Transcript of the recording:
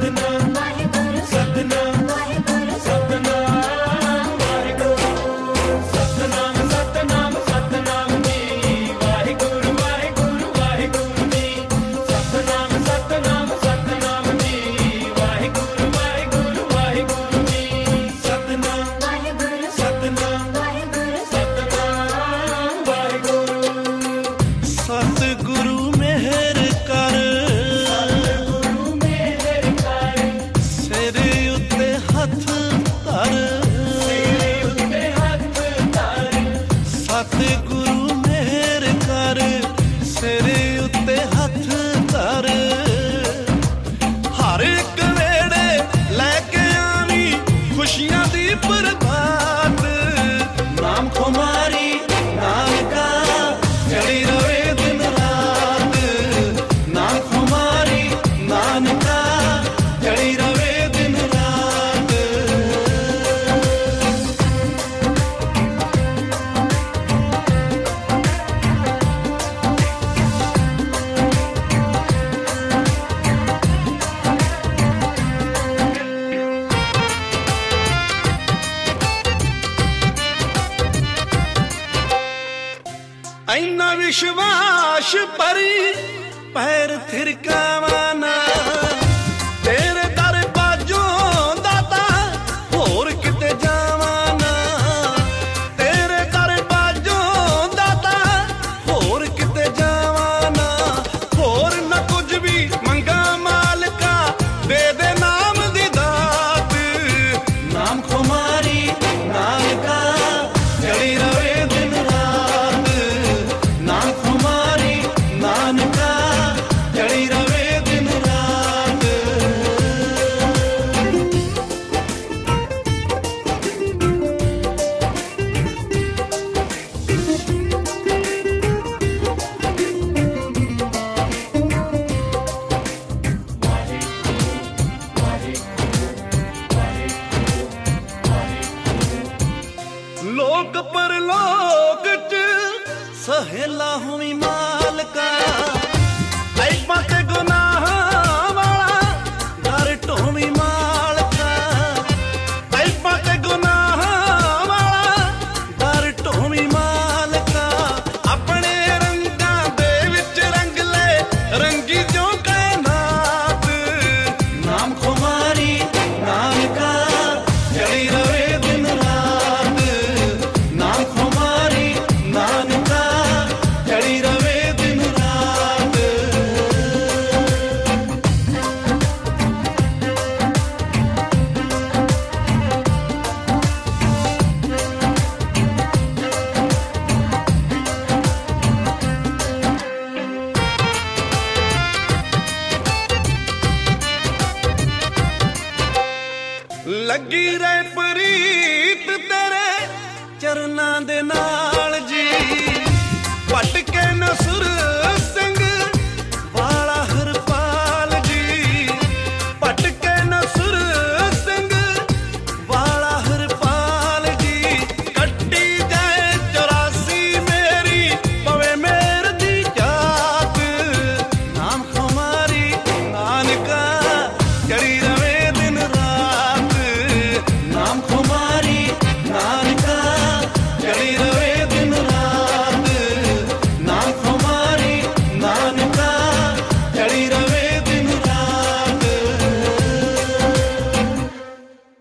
the night. the ऐना विश्वास परी पैर थिरकावा। اللهم مالك أي مكان ਰਵੇ ਲੱਗੀ ਰਹੇ ਪ੍ਰੀਤ ਤੇਰੇ ਚਰਨਾਂ ਦੇ ਨਾਲ। nasıl